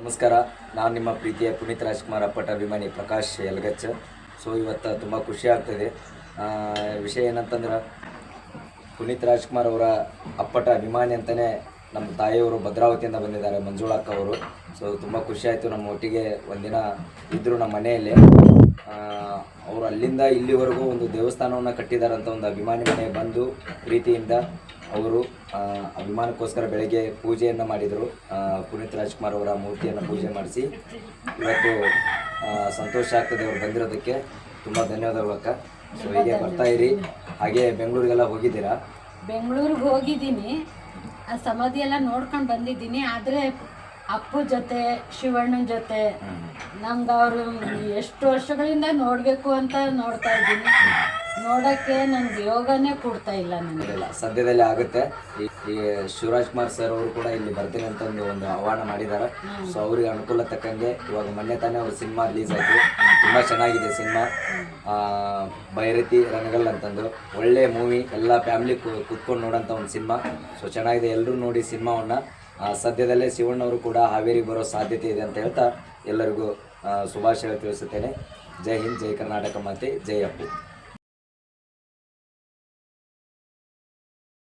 ನಮಸ್ಕಾರ. ನಾನು ನಿಮ್ಮ ಪ್ರೀತಿಯ ಪುನೀತ್ ರಾಜ್ಕುಮಾರ್, ಅಪ್ಪಟ ಅಭಿಮಾನಿ ಪ್ರಕಾಶ್ ಯಲಗಚ್ಚ ಸೊ ಇವತ್ತು ತುಂಬ ಖುಷಿ ಆಗ್ತದೆ. ವಿಷಯ ಏನಂತಂದ್ರೆ, ಪುನೀತ್ ರಾಜ್ಕುಮಾರ್ ಅವರ ಅಪ್ಪಟ ಅಭಿಮಾನಿ ಅಂತಲೇ ನಮ್ಮ ತಾಯಿಯವರು ಭದ್ರಾವತಿಯಿಂದ ಬಂದಿದ್ದಾರೆ, ಮಂಜುಳಕ್ಕ ಅವರು. ಸೊ ತುಂಬ ಖುಷಿ ಆಯಿತು ನಮ್ಮ ಒಟ್ಟಿಗೆ ಒಂದಿನ ಇದ್ದರು ನಮ್ಮ ಮನೆಯಲ್ಲಿ. ಅವರು ಅಲ್ಲಿಂದ ಇಲ್ಲಿವರೆಗೂ ಒಂದು ದೇವಸ್ಥಾನವನ್ನು ಅಂತ ಒಂದು ಅಭಿಮಾನಿ ಮನೆ ಬಂದು ಪ್ರೀತಿಯಿಂದ ಅವರು ಅಭಿಮಾನಕ್ಕೋಸ್ಕರ ಬೆಳಗ್ಗೆ ಪೂಜೆಯನ್ನು ಮಾಡಿದರು. ಪುನೀತ್ ರಾಜ್ಕುಮಾರ್ ಅವರ ಮೂರ್ತಿಯನ್ನು ಪೂಜೆ ಮಾಡಿಸಿ. ಇವತ್ತು ಸಂತೋಷ ಆಗ್ತದೆ ಅವ್ರು ಬಂದಿರೋದಕ್ಕೆ. ತುಂಬ ಧನ್ಯವಾದಗಳು ಅಕ್ಕ. ಸೊ ಹೀಗೆ ಬರ್ತಾ ಇರಿ. ಹಾಗೆ ಬೆಂಗಳೂರಿಗೆಲ್ಲ ಹೋಗಿದ್ದೀರಾ? ಬೆಂಗಳೂರಿಗೆ ಹೋಗಿದ್ದೀನಿ. ಆ ಸಮಾಧಿ ಎಲ್ಲ ನೋಡ್ಕೊಂಡು ಬಂದಿದ್ದೀನಿ. ಆದರೆ ಅಪ್ಪು ಜೊತೆ ಶಿವಣ್ಣನ ಜೊತೆ ನಮ್ಗೆ ಅವರು ಎಷ್ಟು ವರ್ಷಗಳಿಂದ ನೋಡಬೇಕು ಅಂತ ನೋಡ್ತಾ ಇದ್ದೀನಿ. ನೋಡೋಕ್ಕೆ ನನ್ಗೆ ಯೋಗನೇ ಕೊಡ್ತಾ ಇಲ್ಲ ನನಗೆ ಇಲ್ಲ ಸದ್ಯದಲ್ಲೇ ಆಗುತ್ತೆ. ಈ ಈ ಶಿವರಾಜ್ ಕುಮಾರ್ ಸರ್ ಅವರು ಕೂಡ ಇಲ್ಲಿ ಬರ್ತೀನಿ ಅಂತ ಒಂದು ಒಂದು ಆಹ್ವಾನ ಮಾಡಿದ್ದಾರೆ. ಸೊ ಅವ್ರಿಗೆ ಅನುಕೂಲ ತಕ್ಕಂಗೆ ಇವಾಗ ಮೊನ್ನೆ ತಾನೇ ಅವ್ರ ಸಿನಿಮಾ ರಿಲೀಸ್ ಆಯಿತು. ತುಂಬ ಚೆನ್ನಾಗಿದೆ ಸಿನಿಮಾ. ಬೈರತಿ ರಣಗಲ್ ಅಂತಂದು ಒಳ್ಳೆ ಮೂವಿ ಎಲ್ಲ ಫ್ಯಾಮಿಲಿ ಕೂತ್ಕೊಂಡು ನೋಡೋಂಥ ಒಂದು ಸಿನಿಮಾ. ಸೊ ಚೆನ್ನಾಗಿದೆ. ಎಲ್ಲರೂ ನೋಡಿ ಸಿನಿಮಾವನ್ನು. ಸದ್ಯದಲ್ಲೇ ಶಿವಣ್ಣವರು ಕೂಡ ಹಾವೇರಿಗೆ ಬರೋ ಸಾಧ್ಯತೆ ಇದೆ ಅಂತ ಹೇಳ್ತಾ ಎಲ್ಲರಿಗೂ ಶುಭಾಶಯ ತಿಳಿಸುತ್ತೇನೆ. ಜೈ ಹಿಂದ್ ಜೈ ಕರ್ನಾಟಕ ಮತ್ತೆ ಜೈ ಅಪ್ಪು.